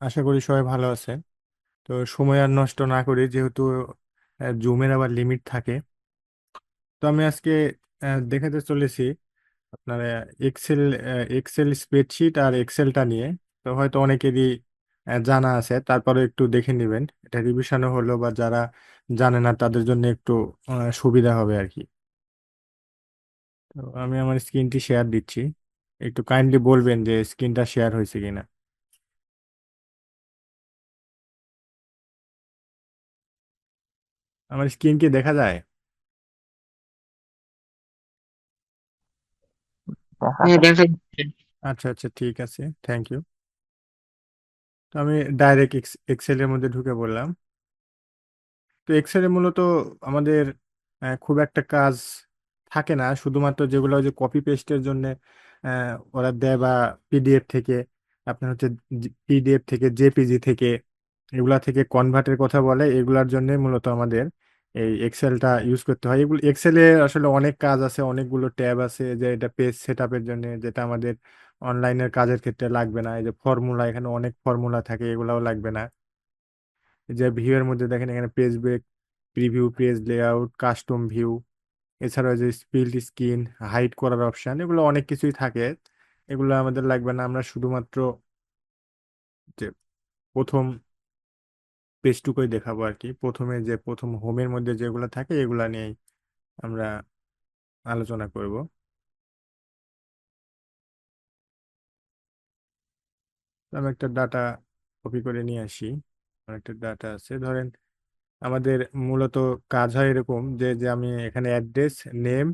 আশা করি সবাই ভালো আছে। তো সময় আর নষ্ট না করি যেহেতু জুমের আবার লিমিট থাকে। তো আমি আজকে দেখাতে চলেছি আপনার এক্সেল এক্সেল স্প্রেডশিট আর এক্সেলটা নিয়ে। তো হয়তো অনেকেরই জানা আছে তারপরে একটু দেখে নেবেন। এটা রিভিশনও হলো বা যারা জানে না তাদের জন্য একটু আহ, সুবিধা হবে আর কি। তো আমি আমার স্ক্রিনটি শেয়ার দিচ্ছি। একটু কাইন্ডলি বলবেন যে স্ক্রিনটা শেয়ার হয়েছে কিনা। আমার স্কিন কি দেখা যায়? দেখা হ্যাঁ যাচ্ছে দেখা যাচ্ছে আচ্ছা আচ্ছা ঠিক আছে থ্যাংক ইউ তো আমি ডাইরেক্ট এক্সেলের মধ্যে ঢুকে পড়লাম। তো এক্সেলে মূলত আমাদের আহ, খুব একটা কাজ থাকে না শুধুমাত্র যেগুলো ওই যে কপি পেস্টের জন্য ওরা দেয় বা পিডিএফ থেকে আপনার হচ্ছে পিডিএফ থেকে জেপিজি থেকে এগুলা থেকে কনভার্টের কথা বলে, এগুলার জন্য মূলত আমাদের এই এক্সেলটা ইউজ করতে হয়। এগুলো এক্সেলে আসলে অনেক কাজ আছে, অনেকগুলো ট্যাব আছে যে এটা পেজ সেট আপের জন্য, যেটা আমাদের অনলাইনের কাজের ক্ষেত্রে লাগবে না। এই যে ফর্মুলা এখানে অনেক ফর্মুলা থাকে, এগুলাও লাগবে না। যে ভিউ এর মধ্যে দেখেন, এখানে page break preview page layout custom view এছাড়াও যে স্পিল্ড স্ক্রিন হাইড করার অপশান এগুলো অনেক কিছুই থাকে। এগুলো আমাদের লাগবে না। আমরা শুধুমাত্র যে প্রথম পেজটুকুই দেখাবো আর কি প্রথমে যে প্রথম হোমের মধ্যে যেগুলো থাকে, এগুলা নিয়েই আমরা আলোচনা করব। আমি একটা ডাটা কপি করে নিয়ে আসি। একটা ডাটা আছে। ধরেন আমাদের মূলত কাজ হয় এরকম যে যে আমি এখানে অ্যাড্রেস, নেম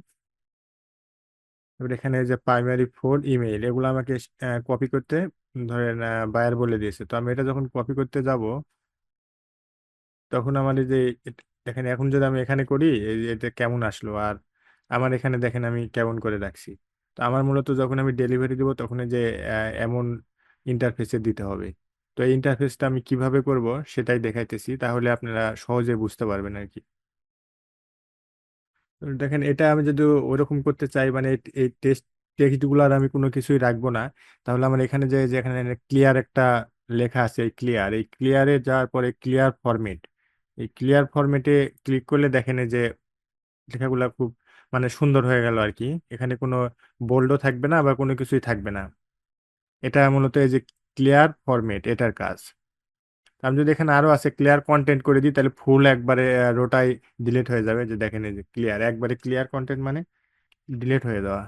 এখানে যে প্রাইমারি ফোন ইমেইল এগুলো আমাকে কপি করতে, ধরেন বায়ার বলে দিয়েছে। তো আমি এটা যখন কপি করতে যাব তখন আমার এই যে দেখেন এখন যদি আমি এখানে করি, এই এটা কেমন আসলো? আর আমার এখানে দেখেন আমি কেমন করে রাখছি? তো আমার মূলত যখন আমি ডেলিভারি দেবো, তখন এই যে এমন ইন্টারফেসে দিতে হবে। তো এই ইন্টারফেসটা আমি কীভাবে করব সেটাই দেখাইতেছি, তাহলে আপনারা সহজে বুঝতে পারবেন আর কি। দেখেন এটা আমি যদি ওরকম করতে চাই মানে এই এই টেক্সট টেক্সটগুলো আর আমি কোনো কিছুই রাখব না, তাহলে আমার এখানে যে, যেখানে ক্লিয়ার একটা লেখা আছে, এই ক্লিয়ার এই ক্লিয়ারে যাওয়ার পরে ক্লিয়ার ফরম্যাট এই ক্লিয়ার ফরম্যাটে ক্লিক করলে দেখেন যে লেখাগুলো খুব মানে সুন্দর হয়ে গেল আর কি এখানে কোনো বোল্ডও থাকবে না বা কোনো কিছুই থাকবে না। এটা মূলত এই যে ক্লিয়ার ফরম্যাট এটার কাজ। আমি যদি এখানে আরও আছে ক্লিয়ার কন্টেন্ট করে দিই, তাহলে ফুল একবারে রোটাই ডিলিট হয়ে যাবে। যে দেখেন এই যে ক্লিয়ার একবারে ক্লিয়ার কন্টেন্ট মানে ডিলিট হয়ে যাওয়া।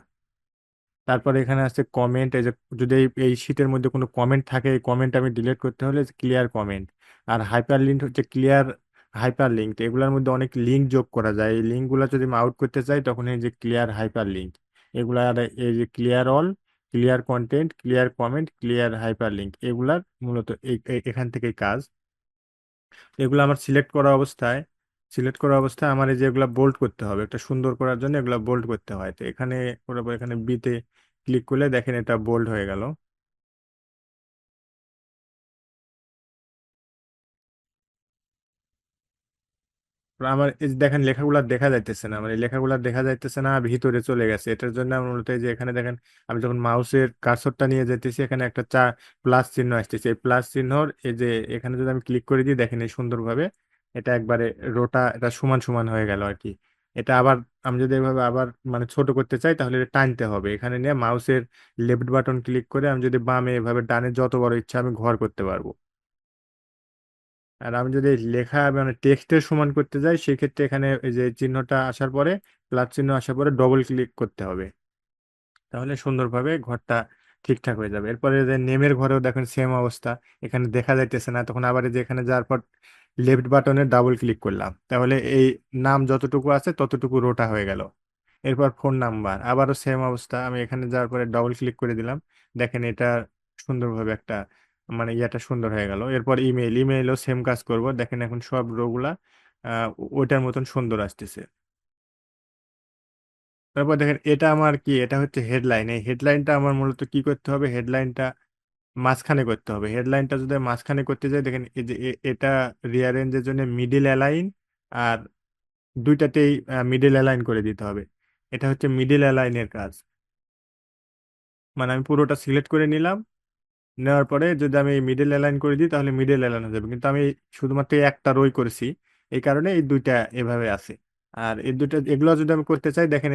তারপরে এখানে আছে কমেন্ট এই যে যদি এই এই শীটের মধ্যে কোনো কমেন্ট থাকে, এই কমেন্ট আমি ডিলিট করতে হলে ক্লিয়ার কমেন্ট আর হাইপার লিঙ্ক হচ্ছে ক্লিয়ার হাইপার লিঙ্ক এগুলোর মধ্যে অনেক লিঙ্ক যোগ করা যায়। এই লিঙ্কগুলো যদি আমি আউট করতে চাই, তখন এই যে ক্লিয়ার হাইপার লিঙ্ক এগুলা আর এই যে clear all clear content clear comment clear hyperlink এগুলার মূলত এখান থেকেই কাজ। এগুলো আমার সিলেক্ট করা অবস্থায় সিলেক্ট করা অবস্থায় আমার এই যে এগুলা বোল্ড করতে হবে, একটা সুন্দর করার জন্য এগুলা বোল্ড করতে হয়। তো এখানে করার পর এখানে বিতে ক্লিক করলে দেখেন এটা বোল্ড হয়ে গেল। আমার এই যে দেখেন লেখাগুলো দেখা যাইতেছে না। মানে লেখাগুলো দেখা যাইতেছে না, ভিতরে চলে গেছে। এটার জন্য আমার মূলত এই যে এখানে দেখেন আমি যখন মাউসের কার্সরটা নিয়ে যেতেছি এখানে একটা চা প্লাস চিহ্ন আসতেছে। এই প্লাস চিহ্নর এই যে এখানে যদি আমি ক্লিক করে দিই, দেখেন এই সুন্দরভাবে এটা একবারে রোটা, এটা সমান সমান হয়ে গেল আর কি। এটা আবার আমি যদি এভাবে আবার মানে ছোট করতে চাই, তাহলে এটা টানতে হবে। এখানে নিয়ে মাউসের লেফট বাটন ক্লিক করে আমি যদি বামে এভাবে ডানে যত বড় ইচ্ছা আমি ঘর করতে পারব। আর আমি যদি লেখা মানে টেক্সটের সমান করতে যাই, সেক্ষেত্রে এখানে যে চিহ্নটা আসার পরে প্লাস চিহ্ন আসার পরে ডবল ক্লিক করতে হবে। তাহলে সুন্দরভাবে ঘরটা ঠিকঠাক হয়ে যাবে। এরপরে যে নেমের ঘরেও দেখেন সেম অবস্থা, এখানে দেখা যাইতেছে না। তখন আবার যে এখানে যাওয়ার পর লেফট বাটনে ডাবল ক্লিক করলাম। তাহলে এই নাম যতটুকু আছে ততটুকু রোটা হয়ে গেল। এরপর ফোন নাম্বার আবারও সেম অবস্থা। আমি এখানে যাওয়ার পরে ডবল ক্লিক করে দিলাম। দেখেন এটা সুন্দরভাবে একটা মানে ইয়াটা সুন্দর হয়ে গেল। এরপর ইমেইল ইমেইলও সেম কাজ করব। দেখেন এখন সব রোগুলা ওইটার মতন সুন্দর আসতেছে। তারপর দেখেন এটা আমার কি? এটা হচ্ছে হেডলাইন এই হেডলাইনটা আমার মূলত কি করতে হবে? হেডলাইনটা মাঝখানে করতে হবে। হেডলাইনটা যদি মাঝখানে করতে যাই, দেখেন এই যে এটা রিয়ারেঞ্জের জন্য মিডিল অ্যালাইন আর দুইটাতেই মিডিল অ্যালাইন করে দিতে হবে। এটা হচ্ছে মিডিল অ্যালাইনের কাজ। মানে আমি পুরোটা সিলেক্ট করে নিলাম। নেওয়ার পরে যদি আমি মিডল অ্যালাইন করে দিই, তাহলে মিডল অ্যালাইন হয়ে যাবে। কিন্তু আমি শুধুমাত্র একটা রোই করেছি। এই কারণে এই দুইটা এভাবে আছে। আর এই দুইটা, এগুলো যদি আমি করতে চাই, দেখেন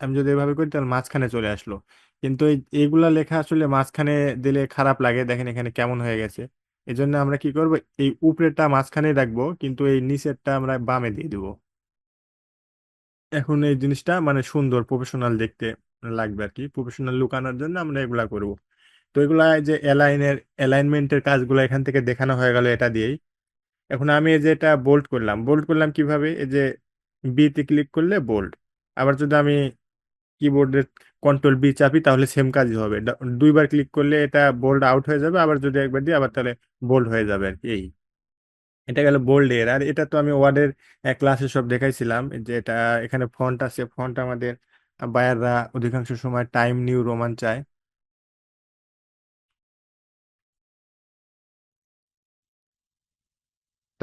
আমি যদি এভাবে করি, তাহলে মাঝখানে চলে আসলো। কিন্তু এই, এইগুলা লেখা আসলে মাঝখানে দিলে খারাপ লাগে। দেখেন এখানে কেমন হয়ে গেছে। এই জন্য আমরা কি করব? এই উপরেরটা মাঝখানে রাখব, কিন্তু এই নিচেরটা আমরা বামে দিয়ে দিব। এখন এই জিনিসটা মানে সুন্দর প্রফেশনাল দেখতে লাগবে আর কি। প্রফেশনাল লুক আনার জন্য আমরা এগুলা করব। তো এগুলা যে অ্যালাইনের অ্যালাইনমেন্টের কাজগুলো এখান থেকে দেখানো হয়ে গেল এটা দিয়েই। এখন আমি এই যে এটা বোল্ড করলাম। বোল্ড করলাম কীভাবে? এই যে বিতে ক্লিক করলে বোল্ড আবার যদি আমি কিবোর্ডের কন্ট্রোল বি চাপি, তাহলে সেম কাজই হবে। দুইবার ক্লিক করলে এটা বোল্ড আউট হয়ে যাবে, আবার যদি একবার দিই, আবার তাহলে বোল্ড হয়ে যাবে আর কি, এই। এটা গেল বোল্ড এর। আর এটা তো আমি ওয়ার্ডের ক্লাসে সব দেখাইছিলাম, যে এটা এখানে ফন্ট আছে। ফন্ট আমাদের বায়াররা অধিকাংশ সময় টাইম নিউ রোমান চায়।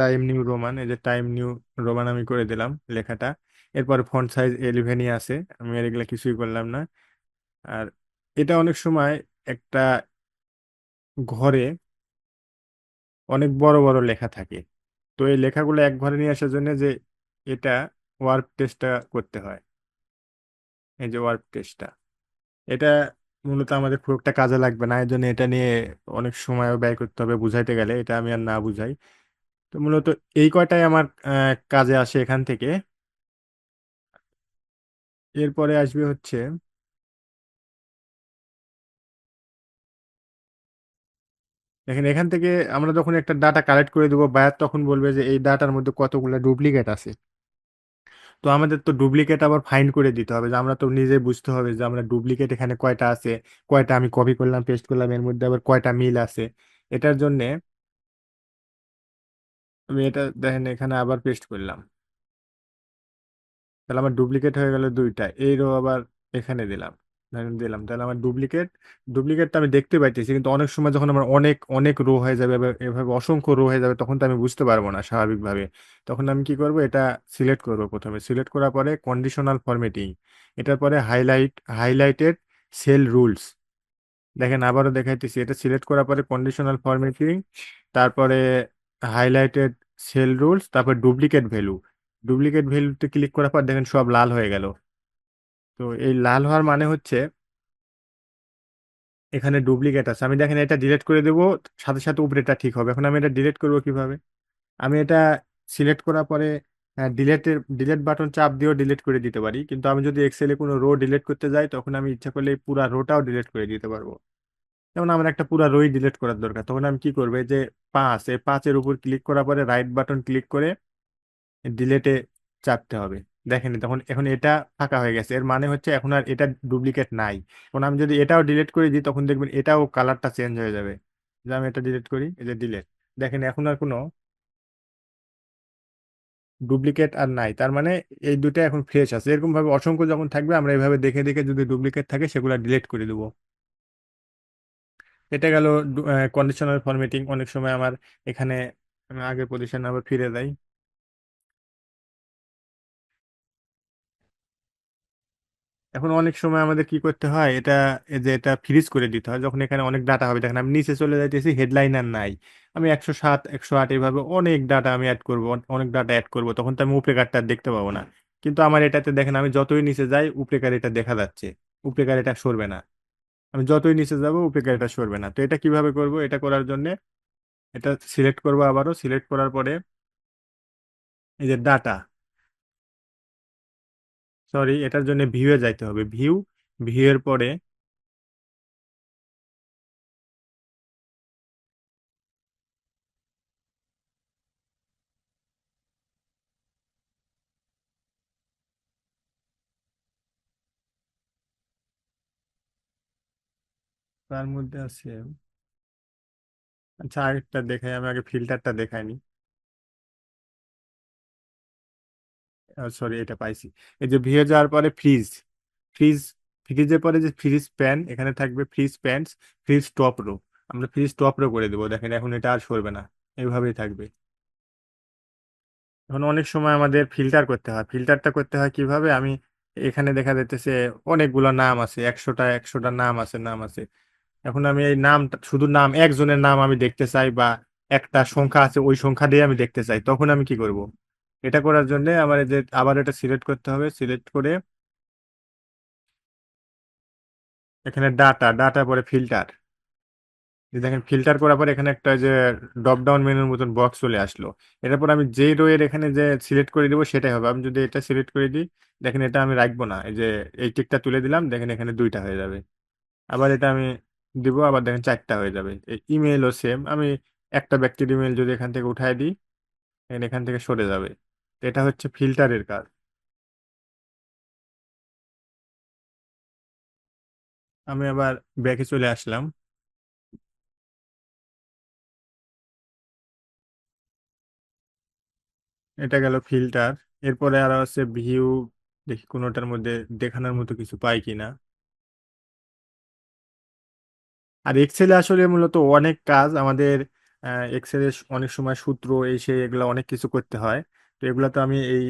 টাইম নিউ রোমান এই যে টাইম নিউ রোমান আমি করে দিলাম লেখাটা। এরপরে ফন্ট সাইজ এলিভেনই আছে, আমি আর এগুলা কিছুই করলাম না। আর এটা অনেক সময় একটা ঘরে অনেক বড় বড় লেখা থাকে। তো এই লেখাগুলো এক ঘরে নিয়ে আসার জন্য যে এটা ওয়ার্ক টেস্টটা করতে হয়। এই যে ওয়ার্ক টেস্টটা এটা মূলত আমাদের খুব একটা কাজে লাগবে না এর জন্য এটা নিয়ে অনেক সময় ব্যয় করতে হবে বুঝাইতে গেলে, এটা আমি আর না বুঝাই। তো মূলত এই কয়টাই আমার কাজে আসে এখান থেকে। এরপরে আসবে হচ্ছে দেখেন, এখান থেকে আমরা যখন একটা ডাটা কালেক্ট করে দেবো বায়ার তখন বলবে যে এই ডাটার মধ্যে কতগুলো ডুপ্লিকেট আছে। তো আমাদের তো ডুপ্লিকেট আবার ফাইন্ড করে দিতে হবে যে আমরা তো নিজে বুঝতে হবে যে আমরা ডুপ্লিকেট এখানে কয়টা আছে, কয়টা আমি কপি করলাম পেস্ট করলাম, এর মধ্যে আবার কয়টা মিল আছে। এটার জন্য আমি এটা দেখেন, এখানে আবার পেস্ট করলাম। তাহলে আমার ডুপ্লিকেট হয়ে গেল দুইটা, এই রো আবার এখানে দিলাম। দিলাম, তাহলে আমার ডুপ্লিকেট ডুপ্লিকেটটা আমি দেখতে পাইতেছি, কিন্তু অনেক সময় যখন আমার অনেক অনেক রো হয়ে যাবে এভাবে অসংখ্য রো হয়ে যাবে, তখন তো আমি বুঝতে পারব না স্বাভাবিকভাবে। তখন আমি কি করব, এটা সিলেক্ট করব প্রথমে। সিলেক্ট করার পরে কন্ডিশনাল ফরম্যাটিং এটার পরে হাইলাইট হাইলাইটেড সেল রুলস দেখেন, আবারও দেখাইতেছি, এটা সিলেক্ট করার পরে কন্ডিশনাল ফরম্যাটিং তারপরে হাইলাইটেড সেল রুলস তারপর ডুপ্লিকেট ভ্যালু ডুপ্লিকেট ভ্যালুতে ক্লিক করার পর দেখেন সব লাল হয়ে গেল। তো এই লাল হওয়ার মানে হচ্ছে এখানে ডুপ্লিকেট আছে। আমি দেখেন এটা ডিলেট করে দেবো, সাথে সাথে উপরেটা ঠিক হবে। এখন আমি এটা ডিলেট করব কীভাবে? আমি এটা সিলেক্ট করার পরে ডিলেটের ডিলেট বাটন চাপ দিয়েও ডিলিট করে দিতে পারি। কিন্তু আমি যদি এক্সেলে কোনো রো ডিলেট করতে যাই, তখন আমি ইচ্ছা করলে পুরা রোটাও ডিলিট করে দিতে পারব। যেমন আমার একটা পুরা রোই ডিলেট করার দরকার। তখন আমি কি করব? যে পাঁচ এই পাঁচের উপর ক্লিক করার পরে রাইট বাটন ক্লিক করে ডিলেটে চাপতে হবে। দেখেন তখন, এখন এটা ফাঁকা হয়ে গেছে। এর মানে হচ্ছে এখন আর এটা ডুপ্লিকেট নাই। এখন আমি যদি এটাও ডিলিট করে দিই, তখন দেখবেন এটাও কালারটা চেঞ্জ হয়ে যাবে। যে আমি এটা ডিলিট করি, এই যে ডিলিট দেখেন এখন আর কোনো ডুপ্লিকেট আর নাই। তার মানে এই দুটো এখন ফ্রেশ আছে। এরকম ভাবে অসংখ্য যখন থাকবে, আমরা এইভাবে দেখে দেখে যদি ডুপ্লিকেট থাকে, সেগুলো ডিলিট করে দেবো। এটা গেল কন্ডিশনাল ফরম্যাটিং অনেক সময় আমার এখানে আগের পজিশনে আবার ফিরে যাই। এখন অনেক সময় আমাদের কি করতে হয়, এটা যে এটা ফ্রিজ করে দিতে হয়। যখন এখানে অনেক ডাটা হবে, দেখেন আমি নিচে চলে যাইতেছি হেডলাইন আর নাই। আমি একশো সাত, একশো আট এইভাবে অনেক ডাটা আমি অ্যাড করব অনেক ডাটা অ্যাড করব, তখন তো আমি উপরে কারটা দেখতে পাবো না। কিন্তু আমার এটাতে দেখেন আমি যতই নিচে যাই উপরে কার এটা দেখা যাচ্ছে। উপরে কার এটা সরবে না। আমি যতই নিচে যাব উপেক্ষা এটা সরবে না। তো এটা কীভাবে করব? এটা করার জন্য এটা সিলেক্ট করব আবারও। সিলেক্ট করার পরে এই যে ডাটা সরি এটার জন্য ভিউয়ে যাইতে হবে। ভিউ ভিউ এর পরে তার মধ্যে আছে আচ্ছা আরেকটা দেখাই, আমি আগে ফিল্টারটা দেখাইনি সরি এটা পাইছি। এই যে ভিউয়ে যাওয়ার পরে ফ্রিজ ফ্রিজ ফ্রিজের পরে যে ফ্রিজ প্যান এখানে থাকবে freeze panes freeze top row আমরা ফ্রিজ টপ রো করে দেবো, দেখেন এখন এটা আর সরবে না এইভাবেই থাকবে। এখন অনেক সময় আমাদের ফিল্টার করতে হয় ফিল্টারটা করতে হয় কীভাবে? আমি এখানে দেখা যাইতেছে অনেকগুলো নাম আছে, একশোটা একশোটা নাম আছে নাম আছে। এখন আমি এই নামটা শুধু নাম, একজনের নাম আমি দেখতে চাই বা একটা সংখ্যা আছে, ওই সংখ্যা দিয়ে আমি দেখতে চাই, তখন আমি কি করব? এটা করার জন্য আমার যে আবার এটা সিলেক্ট করতে হবে সিলেক্ট করে এখানে ডাটা ডাটা পরে ফিল্টার দেখেন ফিল্টার করার পর এখানে একটা যে ড্রপ ডাউন মেনুর মতন বক্স চলে আসলো। এটার পর আমি যেই রো এর এখানে যে সিলেক্ট করে দিব, সেটাই হবে। আমি যদি এটা সিলেক্ট করে দিই, দেখেন এটা আমি রাখব না। এই যে এই টিকটা তুলে দিলাম, দেখেন এখানে দুইটা হয়ে যাবে। আবার এটা আমি দিব, আবার দেখেন চারটা হয়ে যাবে। ইমেলও সেম আমি একটা ব্যক্তির ইমেল যদি এখান থেকে উঠাই দিই এখান থেকে সরে যাবে। এটা হচ্ছে ফিল্টারের কাজ। আমি আবার ব্যাকে চলে আসলাম। এটা গেল ফিল্টার এরপরে আরও আছে ভিউ দেখি কোনোটার মধ্যে দেখানোর মতো কিছু পাই কিনা। আর এক্সেলে আসলে মূলত অনেক কাজ আমাদের এক্সেলে অনেক সময় সূত্র এই সেই এগুলো অনেক কিছু করতে হয়। তো এগুলো তো আমি এই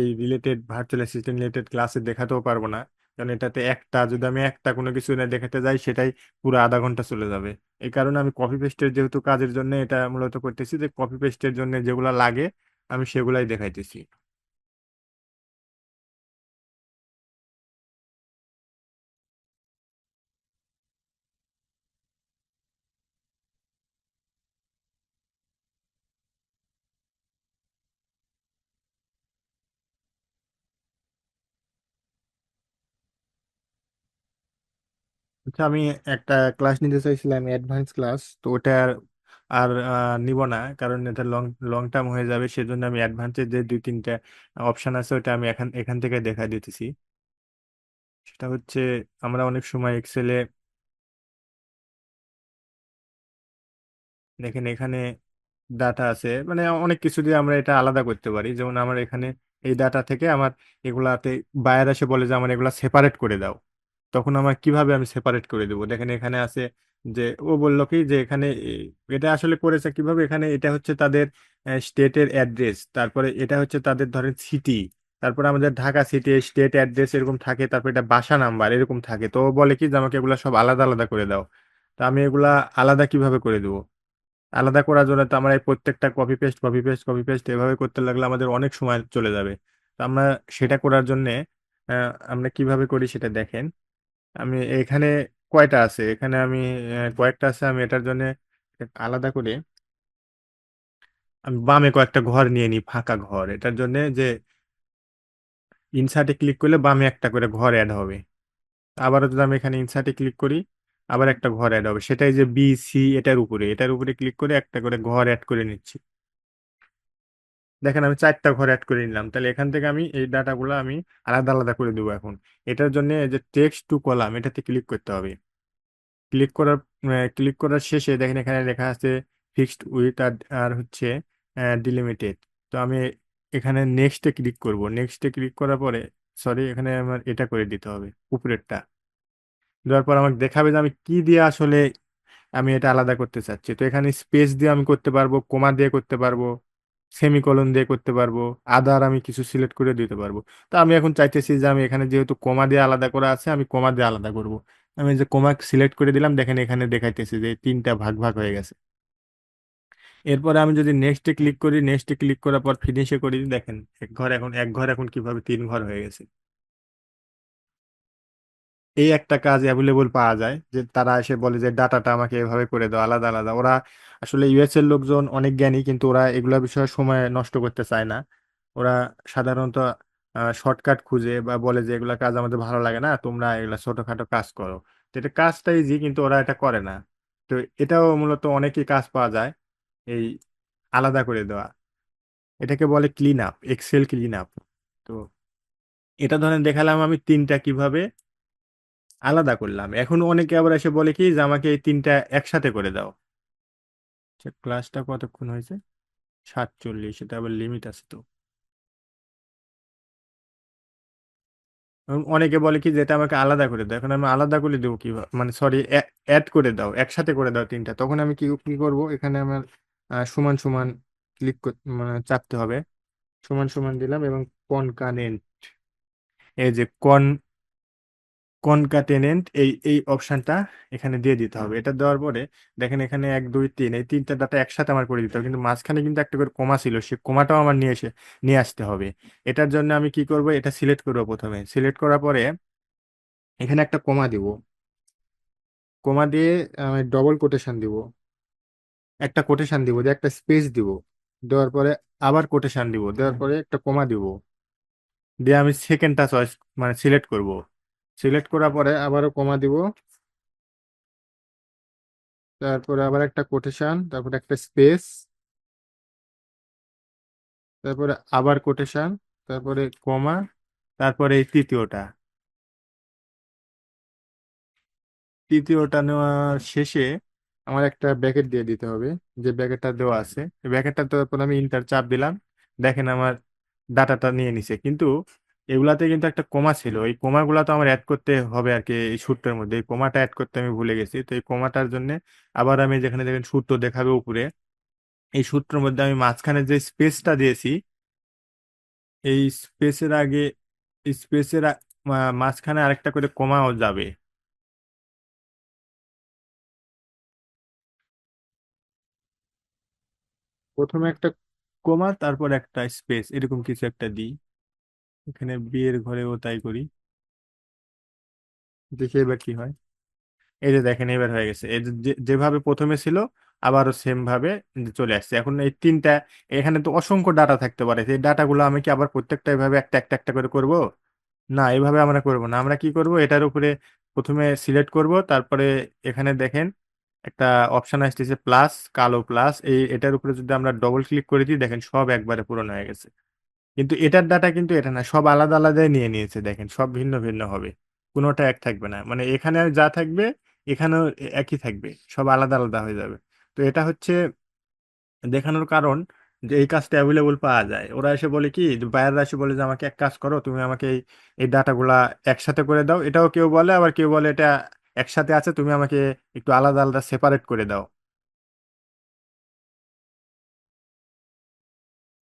এই রিলেটেড ভার্চুয়াল অ্যাসিস্ট্যান্ট রিলেটেড ক্লাসে দেখাতেও পারব না। কারণ এটাতে একটা, যদি আমি একটা কোনো কিছু না দেখাতে যাই, সেটাই পুরো আধা ঘণ্টা চলে যাবে। এই কারণে আমি কপি পেস্টের যেহেতু কাজের জন্য এটা মূলত করতেছি, যে কপি পেস্টের জন্য যেগুলো লাগে, আমি সেগুলাই দেখাইতেছি। আমি একটা ক্লাস নিতে চাইছিলাম অ্যাডভান্স ক্লাস তো ওটা আর আর নিব না, কারণ এটা লং লং টার্ম হয়ে যাবে, সেজন্য আমি অ্যাডভান্সের যে দুই, তিনটা অপশন আছে, ওটা আমি এখান এখান থেকে দেখা দিতেছি। সেটা হচ্ছে, আমরা অনেক সময় এক্সেলে দেখেন এখানে ডাটা আছে মানে অনেক কিছু দিয়ে আমরা এটা আলাদা করতে পারি। যেমন আমার এখানে এই ডাটা থেকে আমার এগুলাতে বায়ার এসে বলে যে আমার এগুলা সেপারেট করে দাও। তখন আমার কীভাবে আমি সেপারেট করে দেবো? দেখেন এখানে আছে যে, ও বলল কি যে, এখানে এটা আসলে করেছে কীভাবে? এখানে এটা হচ্ছে তাদের স্টেটের অ্যাড্রেস তারপরে এটা হচ্ছে তাদের ধরেন সিটি তারপরে আমাদের ঢাকা সিটি স্টেট অ্যাড্রেস এরকম থাকে, তারপরে এটা বাসা নাম্বার এরকম থাকে। তো ও বলে কি যে, আমাকে এগুলা সব আলাদা আলাদা করে দাও। তো আমি এগুলা আলাদা কীভাবে করে দেবো? আলাদা করার জন্য তো আমরা এই প্রত্যেকটা copy paste copy paste copy paste এভাবে করতে লাগলে আমাদের অনেক সময় চলে যাবে। তো আমরা সেটা করার জন্য আমরা কীভাবে করি সেটা দেখেন। আমি এখানে কয়টা আছে? এখানে আমি কয়েকটা আছে, আমি এটার জন্য আলাদা করে আমি বামে কয়েকটা ঘর নিয়ে নিই, ফাঁকা ঘর। এটার জন্য যে ইনসার্টে ক্লিক করলে বামে একটা করে ঘর অ্যাড হবে। আবারও যদি আমি এখানে ইনসার্টে ক্লিক করি, আবার একটা ঘর অ্যাড হবে। সেটাই যে বি সি এটার উপরে। এটার উপরে ক্লিক করে একটা করে ঘর অ্যাড করে নিচ্ছি। দেখেন আমি চারটা ঘর অ্যাড করে নিলাম। তাহলে এখান থেকে আমি এই ডাটাগুলো আমি আলাদা আলাদা করে দেবো এখন। এটার জন্য যে টেক্সট টু কলাম এটাতে ক্লিক করতে হবে। ক্লিক করার ক্লিক করার শেষে দেখেন এখানে লেখা আছে ফিক্সড উইথ আর আর হচ্ছে ডিলিমিটেড তো আমি এখানে নেক্সটে ক্লিক করব। নেক্সটে ক্লিক করার পরে সরি এখানে আমার এটা করে দিতে হবে, উপরেরটা। দেওয়ার পর আমাকে দেখাবে যে আমি কি দিয়ে আসলে আমি এটা আলাদা করতে চাচ্ছি। তো এখানে স্পেস দিয়ে আমি করতে পারব কোমা দিয়ে করতে পারব। সেমিকোলন দিয়ে করতে পারব আদার আমি কিছু সিলেক্ট করে দিতে পারব। তো আমি এখন চাইতেছি যে আমি এখানে যেহেতু কমা দিয়ে আলাদা করা আছে, আমি কমা দিয়ে আলাদা করব। আমি যে কমা সিলেক্ট করে দিলাম, দেখেন এখানে দেখাইতেছে যে তিনটা ভাগ ভাগ হয়ে গেছে। এরপরে আমি যদি নেক্সটে ক্লিক করি নেক্সটে ক্লিক করার পর ফিনিশে করি, দেখেন এক ঘর এখন, এক ঘর এখন কীভাবে তিন ঘর হয়ে গেছে। এই একটা কাজ অ্যাভেলেবল পাওয়া যায় যে তারা এসে বলে যে ডাটাটা আমাকে এভাবে করে দাও, আলাদা আলাদা। ওরা আসলে ইউএস এর লোকজন অনেক জ্ঞানী কিন্তু ওরা এগুলা বিষয়ে সময় নষ্ট করতে চায় না। ওরা সাধারণত শর্টকাট খুঁজে বা বলে যে এগুলা কাজ আমাদের ভালো লাগে না, তোমরা এগুলা ছোটখাটো কাজ করো। তো এটা কাজটা ইজি কিন্তু ওরা এটা করে না। তো এটাও মূলত অনেকই কাজ পাওয়া যায় এই আলাদা করে দেওয়া। এটাকে বলে clean up Excel clean up তো এটা ধরেন দেখালাম আমি তিনটা কীভাবে আলাদা করলাম। এখন অনেকে আবার এসে বলে কি যে, আমাকে এই তিনটা একসাথে করে দাও। আচ্ছা ক্লাসটা কতক্ষণ হয়েছে? সাতচল্লিশ, এটা আবার লিমিট আছে তো। অনেকে বলে কি যেটা আমাকে আলাদা করে দাও। এখন আমি আলাদা করে দেবো কি মানে সরি অ্যাড করে দাও, একসাথে করে দাও তিনটা। তখন আমি কি কি করব? এখানে আমার সমান সমান ক্লিক মানে চাপতে হবে। সমান সমান দিলাম এবং কনকানেন্ট এই যে কন কনকাটেনেন্ট এই এই অপশনটা এখানে দিয়ে দিতে হবে। এটা দেওয়ার পরে দেখেন এখানে এক দুই তিন এই তিনটা ডাটা একসাথে আমার করে দিতে হবে। কিন্তু মাঝখানে কিন্তু একটা করে কমা ছিল সেই কমাটাও আমার নিয়ে এসে নিয়ে আসতে হবে। এটার জন্য আমি কি করব? এটা সিলেক্ট করব প্রথমে। সিলেক্ট করার পরে এখানে একটা কমা দিব। কমা দিয়ে আমি ডবল কোটেশন দিব। একটা কোটেশন দিব দিয়ে একটা স্পেস দিব। দেওয়ার পরে আবার কোটেশন দিব। দেওয়ার পরে একটা কমা দিব। দিয়ে আমি সেকেন্ডটা চয়েস মানে সিলেক্ট করব। সিলেক্ট করার পরে আবারও কমা দিব। তারপরে আবার একটা কোটেশন তারপরে একটা স্পেস তারপরে আবার কোটেশন তারপরে কমা তারপরে এই তৃতীয়টা। তৃতীয়টা নেওয়ার শেষে আমার একটা ব্যাকেট দিয়ে দিতে হবে, যে ব্যাকেটটা দেওয়া আছে। ব্যাকেটটা দেওয়ার পর আমি ইন্টার চাপ দিলাম। দেখেন আমার ডাটাটা নিয়ে নিছে। কিন্তু এগুলাতে কিন্তু একটা কোমা ছিল। এই কমাগুলা তো আমার অ্যাড করতে হবে আর কি এই সূত্রের মধ্যে। এই কোমাটা অ্যাড করতে আমি ভুলে গেছি। তো এই কোমাটার জন্য আবার আমি যেখানে দেখেন সূত্র দেখাবে উপরে, এই সূত্রের মধ্যে আমি মাঝখানে যে স্পেসটা দিয়েছি, এই স্পেসের আগে স্পেসের মাঝখানে আরেকটা করে কমাও যাবে। প্রথমে একটা কমা, তারপর একটা স্পেস এরকম কিছু একটা দিই। এখানে বিয়ের ঘরেও তাই করি। দেখি এবার কি হয়। এই যে দেখেন, এবার হয়ে গেছে। এই যে যেভাবে প্রথমে ছিল, আবারও সেম ভাবে চলে আসছে। এখন এই তিনটা, এখানে তো অসংখ্য ডাটা থাকতে পারে। এই ডাটাগুলো আমি কি আবার প্রত্যেকটা এভাবে একটা একটা একটা করে করব? না, এভাবে আমরা করব না। আমরা কি করব? এটার উপরে প্রথমে সিলেক্ট করব। তারপরে এখানে দেখেন, একটা অপশন আসতেছে প্লাস কালো প্লাস এই, এটার উপরে যদি আমরা ডবল ক্লিক করে দিই, দেখেন সব একবারে পূরণ হয়ে গেছে। কিন্তু এটার ডাটা কিন্তু এটা না, সব আলাদা আলাদাই নিয়ে নিয়েছে দেখেন, সব ভিন্ন ভিন্ন হবে, কোনোটা এক থাকবে না। মানে এখানে যা থাকবে, এখানেও একই থাকবে, সব আলাদা আলাদা হয়ে যাবে। তো এটা হচ্ছে দেখানোর কারণ যে এই কাজটা অ্যাভেলেবল পাওয়া যায়। ওরা এসে বলে কি বায়াররা এসে বলে যে, আমাকে এক কাজ করো, তুমি আমাকে এই এই ডাটাগুলা একসাথে করে দাও। এটাও কেউ বলে, আবার কেউ বলে, এটা একসাথে আছে, তুমি আমাকে একটু আলাদা আলাদা সেপারেট করে দাও।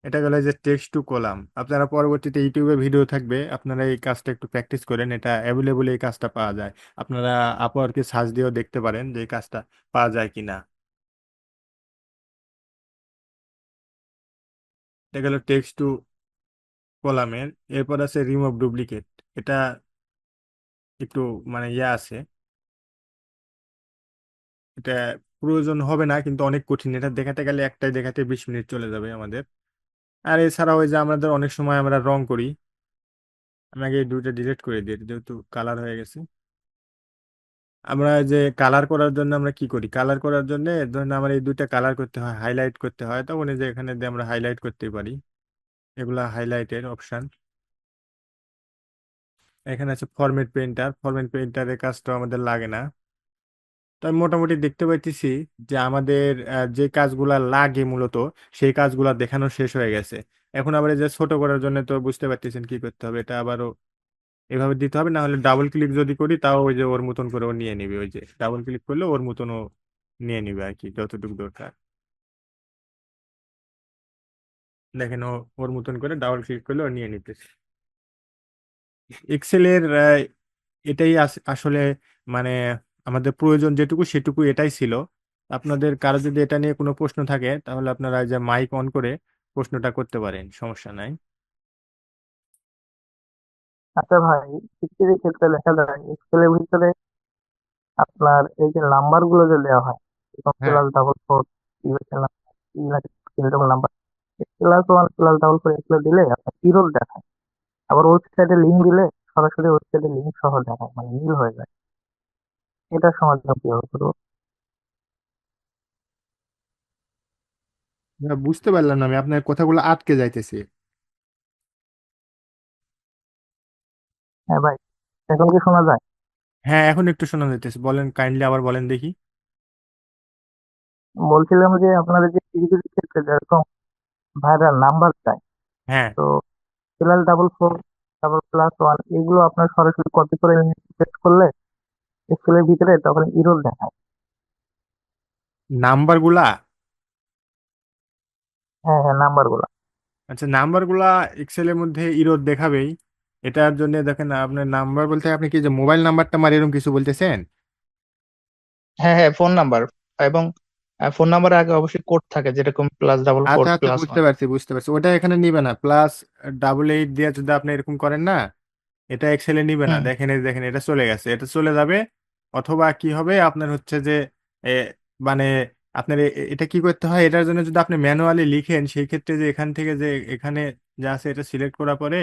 এটা গেল যে টেক্সট টু কলাম আপনারা পরবর্তীতে ইউটিউবে ভিডিও থাকবে। আপনারা এই কাজটা একটু প্র্যাকটিস করেন। এটা অ্যাভেলেবল এই কাজটা পাওয়া যায়। আপনারা আপওয়ার্কে সার্চ দিয়েও দেখতে পারেন যে এই কাজটা পাওয়া যায় কিনা। এটা গেল টেক্সট টু কলামের এরপর আছে রিমুভ ডুপ্লিকেট এটা একটু মানে ইয়ে আছে। এটা প্রয়োজন হবে না, কিন্তু অনেক কঠিন। এটা দেখাতে গেলে একটাই দেখাতে বিশ মিনিট চলে যাবে আমাদের। আর এছাড়াও ওই যে আমাদের অনেক সময় আমরা রং করি, আমি আগে এই দুইটা ডিলিট করে দিই যেহেতু কালার হয়ে গেছে। আমরা যে কালার করার জন্য আমরা কি করি? কালার করার জন্য ধরুন আমার এই দুইটা কালার করতে হয় হাইলাইট করতে হয়, তখন এই যে এখানে দিয়ে আমরা হাইলাইট করতে পারি। এগুলা হাইলাইটের অপশান এখানে আছে ফরম্যাট পেইন্টার ফরম্যাট পেইন্টারের কাজটা আমাদের লাগে না। আমি মোটামুটি দেখতে পাইতেছি যে আমাদের যে কাজগুলা লাগে মূলত, সেই কাজগুলা দেখানো শেষ হয়ে গেছে। এখন আবার এই যে ছোট করার জন্য তো বুঝতে পারতেছেন কি করতে হবে, এটা আবারও এভাবে দিতে হবে, না হলে ডাবল ক্লিক যদি করি তাও ওই যে ওর মতন করে ও নিয়ে নিবে, ওই যে ডাবল ক্লিক করলে ওর মতন ও নিয়ে নিবে আর কি, যতটুকু দরকার। দেখেন ও, ওর মতন করে ডাবল ক্লিক করলে ও নিয়ে নিতেছে এক্সেলের এটাই আস- আসলে মানে আমাদের প্রয়োজন যেটুকু সেটুকু এটাই ছিল। আপনাদের কারও যদি এটা নিয়ে কোনো প্রশ্ন থাকে তাহলে আপনারা এই যে মাইক অন করে প্রশ্নটা করতে পারেন সমস্যা নাই। আচ্ছা ভাই শিক্ষিতের ক্ষেত্রে দেখা যায় এক্সেলের ভিতরে আপনার এই যে নাম্বারগুলো যে দেওয়া হয় প্লাস ডাবল ফোর এরকম number plus one plus double four এগুলো দিলে আপনার ইরর দেখায়? আবার ওয়েবসাইটে লিঙ্ক দিলে সরাসরি ওয়েবসাইটে লিঙ্ক সহ দেখায় মানে মিল হয়ে যায়। এটা সমাধান কীভাবে করব? না, বুঝতে পারলাম না আমি আপনার কথাগুলো আটকে যাইতেছে। হ্যাঁ ভাই এখন কি শোনা যায়? হ্যাঁ এখন একটু শোনা যাইতেছে বলেন কাইন্ডলি আবার বলেন দেখি। বলছিলাম যে আপনাদের যে কিছু কিছু ক্ষেত্রে যেরকম ভাইরাল নাম্বার চাই হ্যাঁ। তো double four double plus one এগুলো আপনার সরাসরি কপি করে পেস্ট করলে এক্সেলের ভিতরে তখন ইরর দেখায়। নাম্বারগুলা হ্যাঁ হ্যাঁ নাম্বারগুলা। আচ্ছা নাম্বার নাম্বারগুলা এক্সেলের মধ্যে ইরোর দেখাবেই। এটার জন্য দেখেন আপনার নাম্বার বলতে আপনি কি যে মোবাইল নাম্বারটা আমার এরকম কিছু বলতেছেন? হ্যাঁ হ্যাঁ ফোন নাম্বার। এবং ফোন নাম্বারের আগে অবশ্যই কোড থাকে যেরকম প্লাস ডাবল ফোর আচ্ছা আচ্ছা প্লাস বুঝতে ওয়ান পারছি বুঝতে পারছি। ওটা এখানে নিবে না। প্লাস ডাবল এইট দিয়ে যদি আপনি এরকম করেন না এটা এক্সেলে নিবে না। হুম। দেখেন এই দেখেন এটা চলে গেছে। এটা চলে যাবে অথবা কি হবে? আপনার হচ্ছে যে এ, মানে আপনার এ- এ- এটা কি করতে হয়? এটার জন্য যদি আপনি ম্যানুয়ালি লিখেন সেই ক্ষেত্রে যে এখান থেকে যে এখানে যা আছে এটা সিলেক্ট করার পরে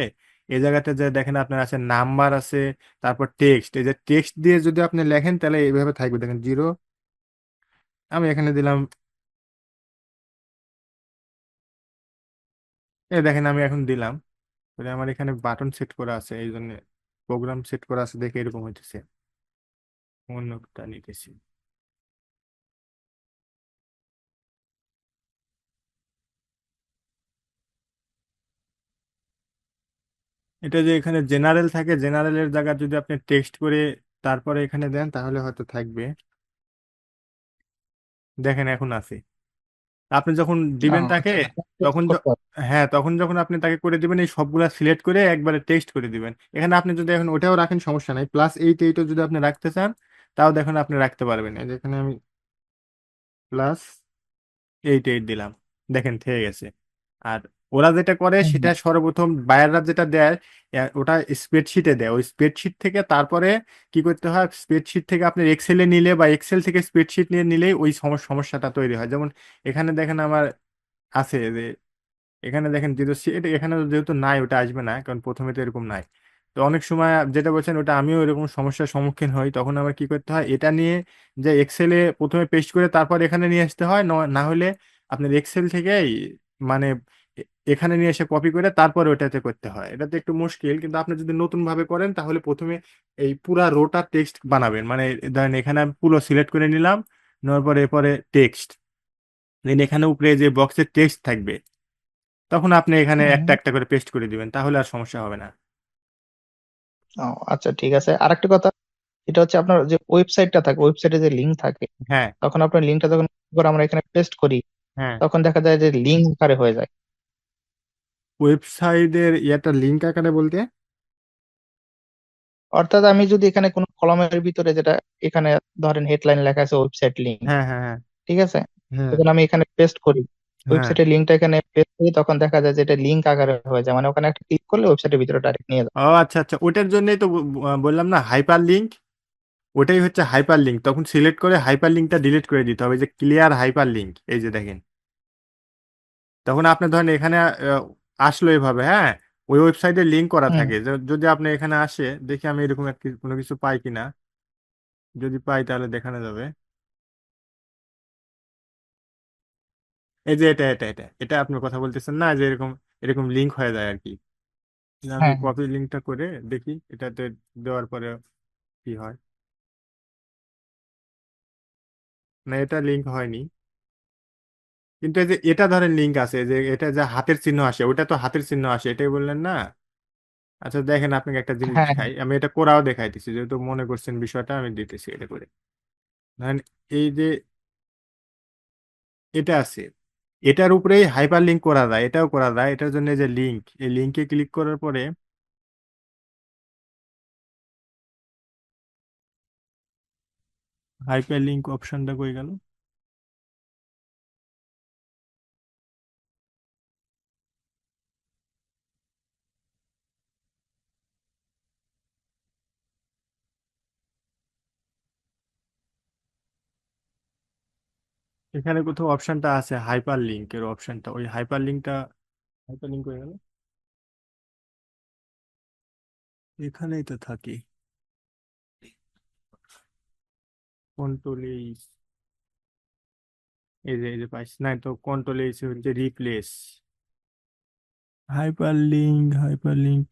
এই জায়গাতে যে দেখেন আপনার আছে নাম্বার আছে তারপর টেক্সট। এই যে টেক্সট দিয়ে যদি আপনি লেখেন তাহলে এইভাবে থাকবে। দেখেন জিরো আমি এখানে দিলাম। এই দেখেন আমি এখন দিলাম। তাহলে আমার এখানে বাটন সেট করা আছে, এই জন্য প্রোগ্রাম সেট করা আছে দেখে এরকম হইতেছে। অন্যটা নিতেছি। এটা যে এখানে জেনারেল থাকে জেনারেলের জায়গা যদি আপনি টেক্সট করে তারপরে এখানে দেন, তাহলে হয়তো থাকবে। দেখেন, এখন আছে। আপনি যখন দিবেন তাকে আচ্ছা তখন য- হ্যাঁ তখন যখন আপনি তাকে করে দিবেন এই সবগুলা সিলেক্ট করে একবারে টেস্ট করে দিবেন। এখানে আপনি যদি এখন ওটাও রাখেন সমস্যা নাই। প্লাস এইট এইটও যদি আপনি রাখতে চান তাও দেখেন আপনি রাখতে পারবেন। এই যেখানে আমি প্লাস এইট এইট দিলাম। দেখেন থেকে গেছে। আর ওরা যেটা করে সেটা সর্বপ্রথম বায়াররা যেটা দেয় ওটা স্প্রেডশিটে দেয়। ওই স্প্রেডশিট থেকে তারপরে কি করতে হয়? স্প্রেডশিট থেকে আপনি এক্সেলে নিলে বা এক্সেল থেকে স্প্রেডশিট নিয়ে নিলেই ওই সমস- সমস্যাটা তৈরি হয়। যেমন এখানে দেখেন আমার আছে যে এখানে দেখেন যেহেতু এখানে যেহেতু নাই ওটা আসবে না কারণ প্রথমে তো এরকম নাই। তো অনেক সময় যেটা বলছেন ওটা আমিও এরকম সমস্যার সম্মুখীন হই। তখন আমার কি করতে হয়? এটা নিয়ে যে এক্সেলে প্রথমে পেস্ট করে তারপর এখানে নিয়ে আসতে হয়। ন- হলে আপনার এক্সেল থেকেই মানে এখানে নিয়ে এসে কপি করে তারপর ওটাতে করতে হয়। এটা তো একটু মুশকিল কিন্তু আপনি যদি নতুন ভাবে করেন তাহলে প্রথমে এই পুরা রোটা টেক্সট বানাবেন। মানে ধরেন এখানে আমি পুরো সিলেক্ট করে নিলাম নেওয়ার পরে এরপরে টেক্সট দেন এখানে উপরে যে বক্সের টেক্সট থাকবে তখন আপনি এখানে একটা একটা করে পেস্ট করে দিবেন তাহলে আর সমস্যা হবে না। ও আচ্ছা ঠিক আছে। আরেকটা কথা এটা হচ্ছে আপনার যে ওয়েবসাইটটা থাকে ওয়েবসাইটে যে লিঙ্ক থাকে হ্যাঁ। তখন আপনার লিঙ্কটা যখন আমরা এখানে পেস্ট করি হ্যাঁ। তখন দেখা যায় যে লিঙ্ক আকারে হয়ে যায়। ওয়েবসাইটের ইয়েটা লিঙ্ক আকারে বলতে? অর্থাৎ আমি যদি এখানে কোনো কলমের ভিতরে যেটা এখানে ধরেন হেডলাইন লেখা আছে ওয়েবসাইট লিঙ্ক হ্যাঁ হ্যাঁ হ্যাঁ। ঠিক আছে? হ্যাঁ। যখন আমি এখানে পেস্ট করি। হ্যাঁ। ওয়েবসাইটের লিঙ্কটা এখানে পেস্ট করি তখন দেখা যায় যে এটা লিঙ্ক আকারে হয়ে যায়। মানে ওখানে একটা ক্লিক করলে ওয়েবসাইটের ভিতরে ডাইরেক্ট নিয়ে যায়। ও আচ্ছা আচ্ছা। ওটার জন্যই তো বললাম না হাইপার লিঙ্ক ওটাই হচ্ছে হাইপার লিঙ্ক তখন সিলেক্ট করে হাইপার লিঙ্কটা ডিলিট করে দিতে হবে যে ক্লিয়ার হাইপার লিঙ্ক এই যে দেখেন। তখন আপনি ধরেন এখানে আসলো এভাবে হ্যাঁ? ওই ওয়েবসাইটে লিঙ্ক করা হুম। থাকে। যে- যদি আপনি এখানে আসে দেখি আমি এরকম এক কি- কোনো কিছু পাই কিনা। যদি পাই তাহলে দেখানো যাবে। এই যে এটা এটা এটা এটা আপনি কথা বলতেছেন না যে এরকম এরকম লিঙ্ক হয়ে যায় আর কি যে আমি হ্যাঁ হ্যাঁ। কপি লিঙ্কটা করে দেখি এটাতে দেওয়ার পরে কি হয়? না এটা লিঙ্ক হয়নি। কিন্তু এই যে এটা ধরেন লিঙ্ক আছে যে এটা যে হাতের চিহ্ন আসে ওটা তো হাতের চিহ্ন আসে এটাই বললেন না? আচ্ছা দেখেন আপনাকে একটা জিনিস হ্যাঁ। দেখাই আমি এটা করাও দেখাইতেছি যেহেতু মনে করছেন বিষয়টা আমি দিতেছি এটা করে। ধরেন এই যে এটা আছে এটার উপরেই হাইপার লিঙ্ক করা যায় এটাও করা যায় এটার জন্য যে লিঙ্ক এই লিঙ্কে ক্লিক করার পরে হাইপার লিঙ্ক অপশনটা কই গেল? এখানে কোথাও অপশনটা আছে হাইপার লিঙ্কের অপশনটা। ওই হাইপার লিঙ্কটা হাইপার লিঙ্ক হয়ে গেল। এখানেই তো থাকি। কন্ট্রোল এই যে এই যে পাইছি। না তো কন্ট্রোল এইচ হচ্ছে replace. Hyperlink hyperlink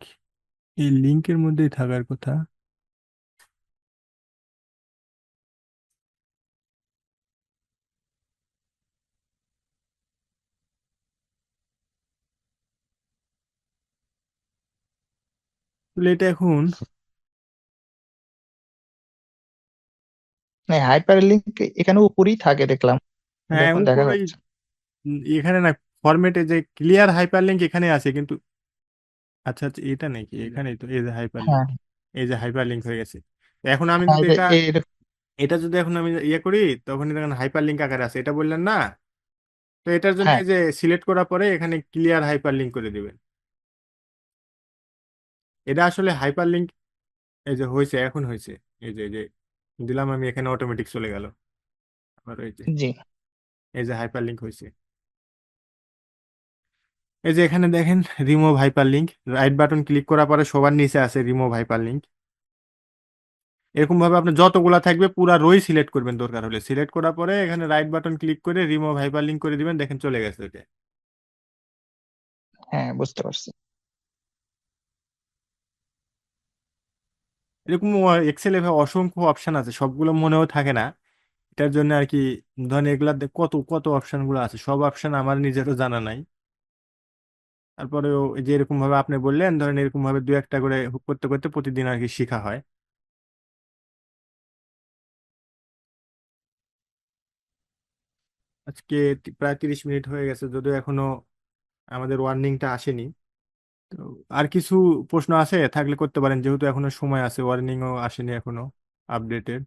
এই লিঙ্কের মধ্যেই থাকার কথা। তাহলে এটা এখন। হাইপার লিঙ্ক এখানে উপরেই থাকে দেখলাম। হ্যাঁ দেখা উপরে যাচ্ছে। এখানে না ফরম্যাটে যে ক্লিয়ার হাইপার লিঙ্ক এখানে আছে কিন্তু আচ্ছা আচ্ছা এটা নাকি? এখানেই তো এই যে হাইপার লিঙ্ক হ্যাঁ। এই যে হাইপার লিঙ্ক হয়ে গেছে। এখন আমি হ্যাঁ যদি এটা এটা যদি এখন আমি ইয়ে করি তখন দেখেন হাইপার লিঙ্ক আকারে আছে। এটা বললেন না? তো এটার জন্য হ্যাঁ। এই যে সিলেক্ট করার পরে এখানে ক্লিয়ার হাইপার লিঙ্ক করে দিবেন। এটা আসলে হাইপার লিঙ্ক এই যে হয়েছে এখন হয়েছে। এই যে এই যে দিলাম আমি এখানে অটোমেটিক চলে গেল। আবার এই যে জি। এই যে হাইপার লিঙ্ক হয়েছে। এই যে এখানে দেখেন remove hyperlink right button click করার পরে সবার নিচে আছে রিমুভ হাইপার লিঙ্ক এরকম ভাবে আপনি যতগুলা থাকবে পুরা রোই সিলেক্ট করবেন দরকার হলে। সিলেক্ট করার পরে এখানে রাইট বাটন ক্লিক করে রিমুভ হাইপার লিঙ্ক করে দিবেন দেখেন চলে গেছে ওটা হ্যাঁ বুঝতে পারছি। এরকম এক্সেলে অসংখ্য অপশন আছে, সবগুলো মনেও থাকে না। এটার জন্য আর কি, ধরেন এগুলা কত কত অপশনগুলো আছে, সব অপশন আমার নিজেরও জানা নাই। তারপরেও যে এরকম ভাবে আপনি বললেন, ধরেন এরকম ভাবে দু একটা করে হুক করতে করতে প্রতিদিন আর কি শেখা হয়। আজকে প্রায় তিরিশ মিনিট হয়ে গেছে, যদিও এখনও আমাদের ওয়ার্নিংটা আসেনি। তো আর কিছু প্রশ্ন আছে? থাকলে করতে পারেন, যেহেতু এখনও সময় আছে ওয়ার্নিংও আসেনি এখনও আপডেটেড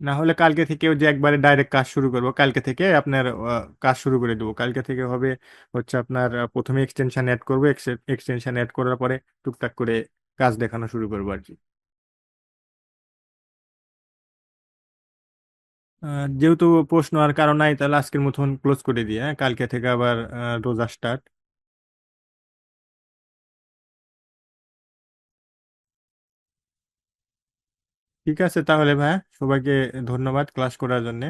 না হলে কালকে থেকে যে একবারে ডাইরেক্ট কাজ শুরু করব, কালকে থেকে আপনার কাজ শুরু করে দেবো। কালকে থেকে হবে হচ্ছে আপনার প্রথমে এক্সটেনশন অ্যাড করব এক্সটেনশন অ্যাড করার পরে টুকটাক করে কাজ দেখানো শুরু করব আর কি। যেহেতু প্রশ্ন আর কারণ নাই, তাহলে আজকের মতন ক্লোজ করে দিয়ে হ্যাঁ? কালকে থেকে আবার রোজা স্টার্ট ঠিক আছে তাহলে ভাই সবাইকে ধন্যবাদ ক্লাস করার জন্য।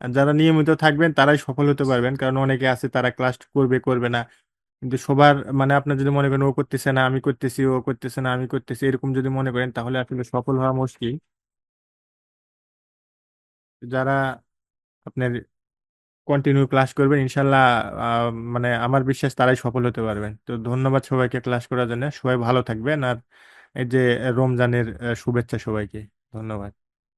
আর যারা নিয়মিত থাকবেন, তারাই সফল হতে পারবেন, কারণ অনেকে আছে, তারা ক্লাস করবে করবে না। কিন্তু সবার মানে আপনার যদি মনে করেন, ও করতেছে না, আমি করতেছি, ও করতেছে না, আমি করতেছি, এরকম যদি মনে করেন, তাহলে আসলে সফল হওয়া মুশকিল। যারা আপনার কন্টিনিউ ক্লাস করবেন, ইনশাল্লাহ মানে আমার বিশ্বাস তারাই সফল হতে পারবেন। তো ধন্যবাদ সবাইকে ক্লাস করার জন্য। সবাই ভালো থাকবেন। আর এই যে রমজানের শুভেচ্ছা সবাইকে। ধন্যবাদ।